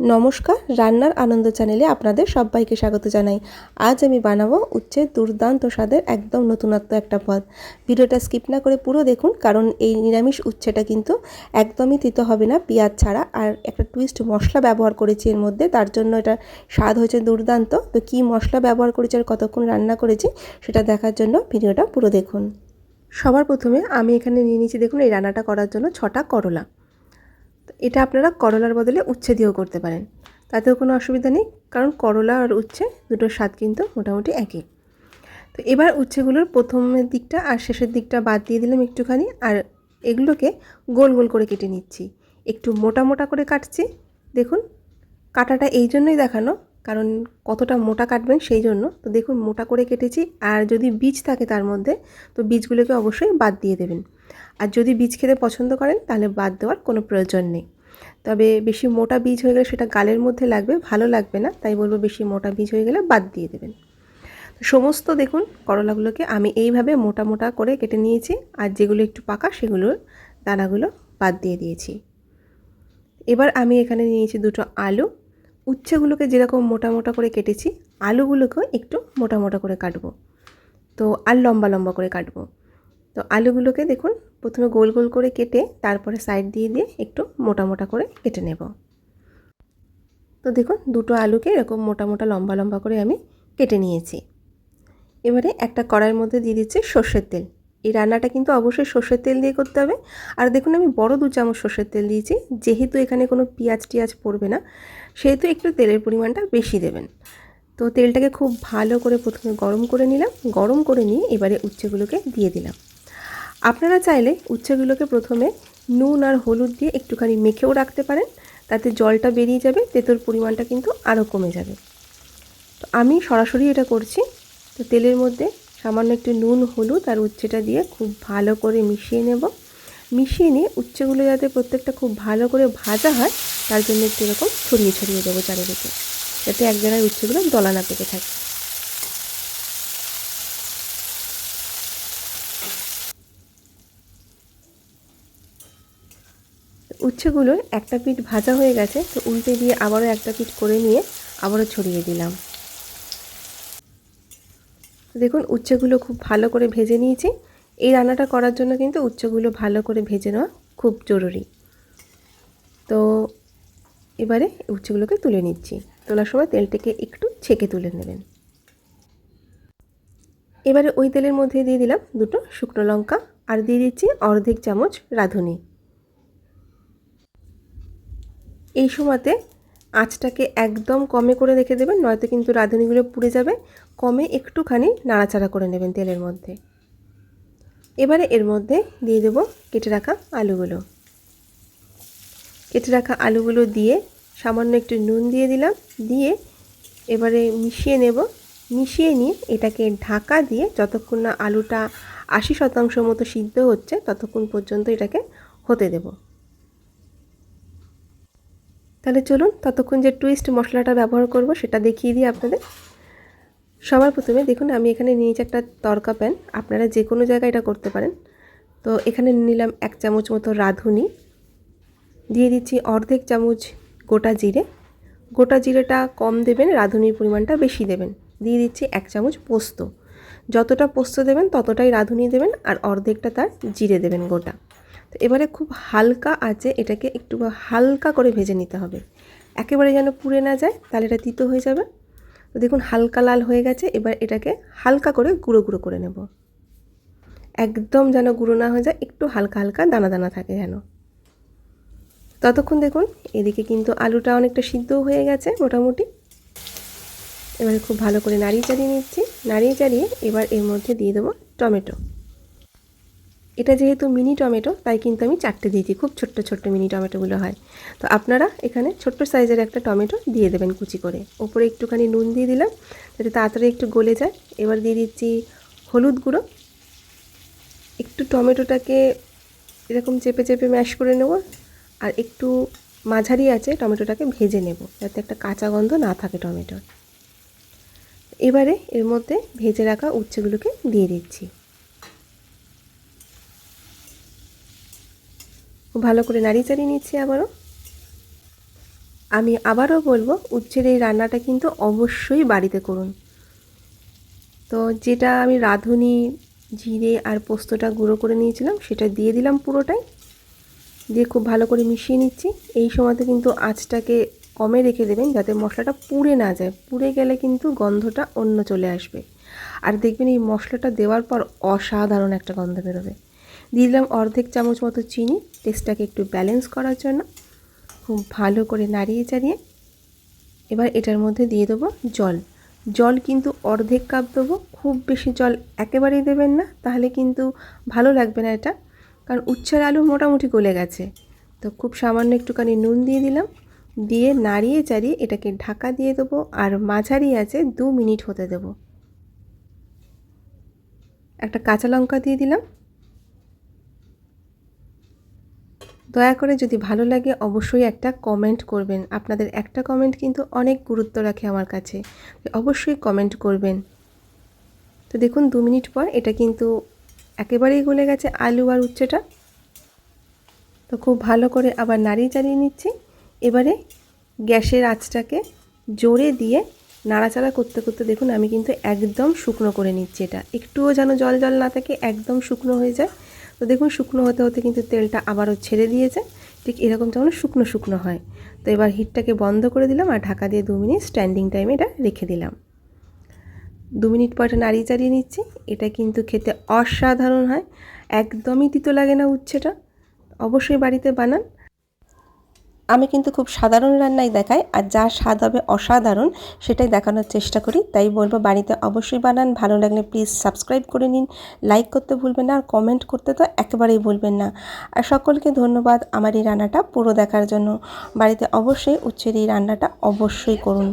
নমস্কার, রান্নার আনন্দ চ্যানেলে আপনাদের সবাইকে স্বাগত জানাই। আজ আমি বানাবো উচ্ছের দুর্দান্ত স্বাদের একদম নতুনত্ব একটা পদ। ভিডিওটা স্কিপ না করে পুরো দেখুন, কারণ এই নিরামিষ উচ্ছেটা কিন্তু একদমই তিতো হবে না, পেঁয়াজ ছাড়া। আর একটা টুইস্ট মশলা ব্যবহার করেছি এর মধ্যে, তার জন্য এটা স্বাদ হয়েছে দুর্দান্ত। তো কী মশলা ব্যবহার করেছি আর কতক্ষণ রান্না করেছি, সেটা দেখার জন্য ভিডিওটা পুরো দেখুন। সবার প্রথমে আমি এখানে নিয়ে নিয়েছি, দেখুন এই রান্নাটা করার জন্য ছটা করলা। তো এটা আপনারা করলার বদলে উচ্ছে দিয়েও করতে পারেন। তাতেও কোনো অসুবিধা নেই, কারণ করলা আর উচ্ছে দুটোর স্বাদ কিন্তু মোটামুটি একই। তো এবার উচ্ছেগুলোর প্রথমের দিকটা আর শেষের দিকটা বাদ দিয়ে দিলাম একটুখানি, আর এগুলোকে গোল গোল করে কেটে নিচ্ছি। একটু মোটা মোটা করে কাটছি। দেখুন, কাটাটা এই জন্যই দেখানো, কারণ কতটা মোটা কাটবেন সেই জন্য। তো দেখুন, মোটা করে কেটেছি, আর যদি বীজ থাকে তার মধ্যে, তো বীজগুলোকে অবশ্যই বাদ দিয়ে দেবেন। আর যদি বীজ খেতে পছন্দ করেন, তাহলে বাদ দেওয়ার কোনো প্রয়োজন নেই। তবে বেশি মোটা বীজ হয়ে গেলে সেটা গালের মধ্যে লাগবে, ভালো লাগবে না, তাই বলব বেশি মোটা বীজ হয়ে গেলে বাদ দিয়ে দেবেন। সমস্ত দেখুন করলাগুলোকে আমি এইভাবে মোটা মোটা করে কেটে নিয়েছি, আর যেগুলো একটু পাকা সেগুলোর দানাগুলো বাদ দিয়ে দিয়েছি। এবার আমি এখানে নিয়েছি দুটো আলু। উচ্ছেগুলোকে যেরকম মোটা মোটা করে কেটেছি, আলুগুলোকেও একটু মোটা মোটা করে কাটবো। তো আর লম্বা লম্বা করে কাটবো। তো আলুগুলোকে দেখুন, প্রথমে গোল গোল করে কেটে তারপরে সাইড দিয়ে দিয়ে একটু মোটা মোটা করে কেটে নেব। তো দেখুন, দুটো আলুকে এরকম মোটা মোটা লম্বা লম্বা করে আমি কেটে নিয়েছি। এবারে একটা কড়াইয়ের মধ্যে দিয়ে দিচ্ছি সর্ষের তেল। এই রান্নাটা কিন্তু অবশ্যই সর্ষের তেল দিয়ে করতে হবে। আর দেখুন, আমি বড় দু চামচ সর্ষের তেল দিয়েছি। যেহেতু এখানে কোনো পেঁয়াজ টিয়াজ পড়বে না, সেহেতু একটু তেলের পরিমাণটা বেশি দেবেন। তো তেলটাকে খুব ভালো করে প্রথমে গরম করে নিলাম। গরম করে নিয়ে এবারে উচ্ছেগুলোকে দিয়ে দিলাম। আপনারা চাইলে উচ্ছেগুলোকে প্রথমে নুন আর হলুদ দিয়ে একটুখানি মেখেও রাখতে পারেন। তাতে জলটা বেরিয়ে যাবে, তেঁতোর পরিমাণটা কিন্তু আরও কমে যাবে। তো আমি সরাসরি এটা করছি। তো তেলের মধ্যে সামান্য একটু নুন, হলুদ আর উচ্ছেটা দিয়ে খুব ভালো করে মিশিয়ে নেব। মিশিয়ে নিয়ে উচ্ছেগুলো যাতে প্রত্যেকটা খুব ভালো করে ভাজা হয়, তার জন্য একটু এরকম ছড়িয়ে ছড়িয়ে দেবো চারিদিকে। যাতে এক জায়গায় উচ্ছেগুলো দলা না পেকে থাকে। উচ্ছেগুলোর একটা পিঠ ভাজা হয়ে গেছে, তো উল্টে দিয়ে আবারও একটা পিঠ করে নিয়ে আবারও ছড়িয়ে দিলাম। দেখুন, উচ্ছেগুলো খুব ভালো করে ভেজে নিয়েছি। এই রান্নাটা করার জন্য কিন্তু উচ্ছেগুলো ভালো করে ভেজে নেওয়া খুব জরুরি। তো এবারে উচ্ছেগুলোকে তুলে নিচ্ছি। তোলার সময় তেলটিকে একটু ছেঁকে তুলে নেবেন। এবারে ওই তেলের মধ্যে দিয়ে দিলাম দুটো শুকনো লঙ্কা আর দিয়ে দিচ্ছি অর্ধেক চামচ রাঁধুনি। এই সময়তে আঁচটাকে একদম কমে করে রেখে দেবেন, নয়তো কিন্তু রাঁধুনিগুলো পুড়ে যাবে। কমে একটুখানি নাড়াচাড়া করে নেবেন তেলের মধ্যে। এবারে এর মধ্যে দিয়ে দেব কেটে রাখা আলুগুলো। কেটে রাখা আলুগুলো দিয়ে সামান্য একটু নুন দিয়ে দিলাম। দিয়ে এবারে মিশিয়ে নেব। মিশিয়ে নিয়ে এটাকে ঢাকা দিয়ে যতক্ষণ না আলুটা আশি শতাংশ মতো সিদ্ধ হচ্ছে, ততক্ষণ পর্যন্ত এটাকে হতে দেবো। তাহলে চলুন ততক্ষণ যে টুইস্ট মশলাটা ব্যবহার করব সেটা দেখিয়ে দিই আপনাদের। সবার প্রথমে দেখুন, আমি এখানে নিয়েছি একটা তরকা প্যান আপনারা যে কোনো জায়গায় এটা করতে পারেন। তো এখানে নিলাম এক চামচ মতো রাঁধুনি। দিয়ে দিচ্ছি অর্ধেক চামচ গোটা জিরে। গোটা জিরেটা কম দেবেন, রাঁধুনির পরিমাণটা বেশি দেবেন। দিয়ে দিচ্ছি এক চামচ পোস্ত। যতটা পোস্ত দেবেন, ততটাই রাঁধুনি দেবেন আর অর্ধেকটা তার জিরে দেবেন গোটা। তো এবারে খুব হালকা আছে, এটাকে একটু হালকা করে ভেজে নিতে হবে। একেবারে যেন পুড়ে না যায়, তাহলে এটা তিতো হয়ে যাবে। তো দেখুন, হালকা লাল হয়ে গেছে, এবার এটাকে হালকা করে গুঁড়ো গুঁড়ো করে নেব। একদম যেন গুঁড়ো না হয়ে যায়, একটু হালকা হালকা দানা দানা থাকে যেন। ততক্ষণ দেখুন, এদিকে কিন্তু আলুটা অনেকটা সিদ্ধ হয়ে গেছে, মোটামুটি। এবারে খুব ভালো করে নাড়িয়ে চাড়িয়ে নিচ্ছি। নাড়িয়ে চাড়িয়ে এবার এর মধ্যে দিয়ে দেবো টমেটো। এটা যেহেতু মিনি টমেটো তাই কিন্তু আমি চারটে দিয়েছি খুব ছোট্ট ছোট্ট মিনি টমেটোগুলো হয়। তো আপনারা এখানে ছোট্ট সাইজের একটা টমেটো দিয়ে দেবেন কুচি করে। ওপরে একটুখানি নুন দিয়ে দিলাম, যাতে তাড়াতাড়ি একটু গলে যায়। এবার দিয়ে দিচ্ছি হলুদ গুঁড়ো। একটু টমেটোটাকে এরকম চেপে চেপে ম্যাশ করে নেব। আর একটু মাঝারি আছে টমেটোটাকে ভেজে নেব, যাতে একটা কাঁচা গন্ধ না থাকে টমেটোর এবারে এর মধ্যে ভেজে রাখা উচ্ছেগুলোকে দিয়ে দিচ্ছি। ভালো করে নাড়িয়ে চাড়িয়ে নিচ্ছি আবারও। আমি আবারও বলব, উচ্ছের এই রান্নাটা কিন্তু অবশ্যই বাড়িতে করুন। তো যেটা আমি রাঁধুনি, জিরে আর পোস্তটা গুঁড়ো করে নিয়েছিলাম, সেটা দিয়ে দিলাম পুরোটাই। দিয়ে খুব ভালো করে মিশিয়ে নিচ্ছি। এই সময়তে কিন্তু আঁচটাকে কমে রেখে দেবেন যাতে মশলাটা পুড়ে না যায়। পুড়ে গেলে কিন্তু গন্ধটা অন্য চলে আসবে। আর দেখবেন এই মশলাটা দেওয়ার পর অসাধারণ একটা গন্ধ বেরোবে। দিয়ে দিলাম অর্ধেক চামচ মতো চিনি। টেস্টটাকে একটু ব্যালেন্স করার জন্য। খুব ভালো করে নাড়িয়ে চাড়িয়ে এবার এটার মধ্যে দিয়ে দেবো জল। জল কিন্তু অর্ধেক কাপ দেবো। খুব বেশি জল একেবারেই দেবেন না, তাহলে কিন্তু ভালো লাগবে না এটা। কারণ উচ্ছের আলু মোটামুটি গলে গেছে। তো খুব সামান্য একটুখানি নুন দিয়ে দিলাম। দিয়ে নাড়িয়ে চাড়িয়ে এটাকে ঢাকা দিয়ে দেবো আর মাঝারি আছে দু মিনিট হতে দেবো। একটা কাঁচা লঙ্কা দিয়ে দিলাম। দয়া করে যদি ভালো লাগে অবশ্যই একটা কমেন্ট করবেন। আপনাদের একটা কমেন্ট কিন্তু অনেক গুরুত্ব রাখে আমার কাছে। অবশ্যই কমেন্ট করবেন। তো দেখুন, দু মিনিট পর এটা কিন্তু একেবারেই গলে গেছে আলু আর উচ্ছেটা। তো খুব ভালো করে আবার নাড়িয়ে চালিয়ে নিচ্ছি। এবারে গ্যাসের আঁচটাকে জোরে দিয়ে নাড়াচাড়া করতে করতে দেখুন, আমি কিন্তু একদম শুকনো করে নিচ্ছি এটা। একটুও যেন জল জল না থাকে, একদম শুকনো হয়ে যায়। তো দেখুন, শুকনো হতে হতে কিন্তু তেলটা আবারও ছেড়ে দিয়েছে। ঠিক এরকম যেমন শুকনো শুকনো হয়। তো এবার হিটটাকে বন্ধ করে দিলাম আর ঢাকা দিয়ে দু মিনিট স্ট্যান্ডিং টাইমে এটা রেখে দিলাম। দু মিনিট পরে নাড়িয়ে চাড়িয়ে নিচ্ছি। এটা কিন্তু খেতে অসাধারণ হয়। একদমই তিতো লাগে না উচ্ছেটা। অবশ্যই বাড়িতে বানান। আমি কিন্তু খুব সাধারণ রান্নাই দেখাই, আর যা স্বাদ হবে অসাধারণ সেটাই দেখানোর চেষ্টা করি। তাই বলব বাড়িতে অবশ্যই বানান, ভালো লাগলে প্লিজ সাবস্ক্রাইব করে নিন লাইক করতে ভুলবেন না, আর কমেন্ট করতে তো একেবারেই ভুলবেন না। আর সকলকে ধন্যবাদ আমার এই রান্নাটা পুরো দেখার জন্য। বাড়িতে অবশ্যই উচ্ছের এই রান্নাটা অবশ্যই করুন।